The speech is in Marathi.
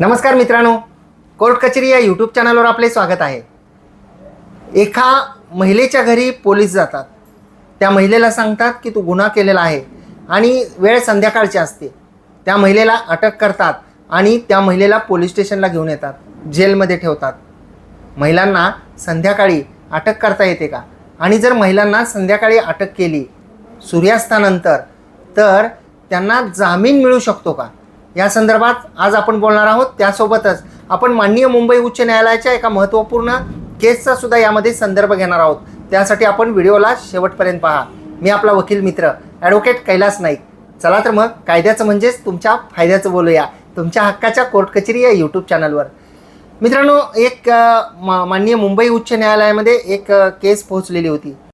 नमस्कार मित्रांनो. कोर्ट कचेरी या यूट्यूब चॅनलवर आपले स्वागत आहे. एका महिलेच्या घरी पोलीस जातात. त्या महिलेला सांगतात की तू गुन्हा केलेला आहे आणि वेळ संध्याकाळची असते. त्या महिलेला अटक करतात आणि त्या महिलेला पोलीस स्टेशनला घेऊन येतात. जेलमध्ये ठेवतात. महिलांना संध्याकाळी अटक करता येते का? आणि जर महिलांना संध्याकाळी अटक केली सूर्यास्तानंतर तर त्यांना जामीन मिळू शकतो का? या संदर्भात आज आपण बोलणार आहोत. त्यासोबतच आपण माननीय मुंबई उच्च न्यायालयाच्या एका महत्त्वपूर्ण केसचा सुद्धा यामध्ये संदर्भ घेणार आहोत. त्यासाठी आपण व्हिडिओला शेवटपर्यंत पहा. मी आपला वकील मित्र ॲडव्होकेट कैलास नाईक. चला तर मग कायद्याचं म्हणजेच तुमच्या फायद्याचं बोलूया. तुमच्या हक्काच्या कोर्ट कचेरी या यूट्यूब चॅनलवर मित्रांनो एक मा- माननीय मुंबई उच्च न्यायालयामध्ये एक केस पोहोचलेली होती.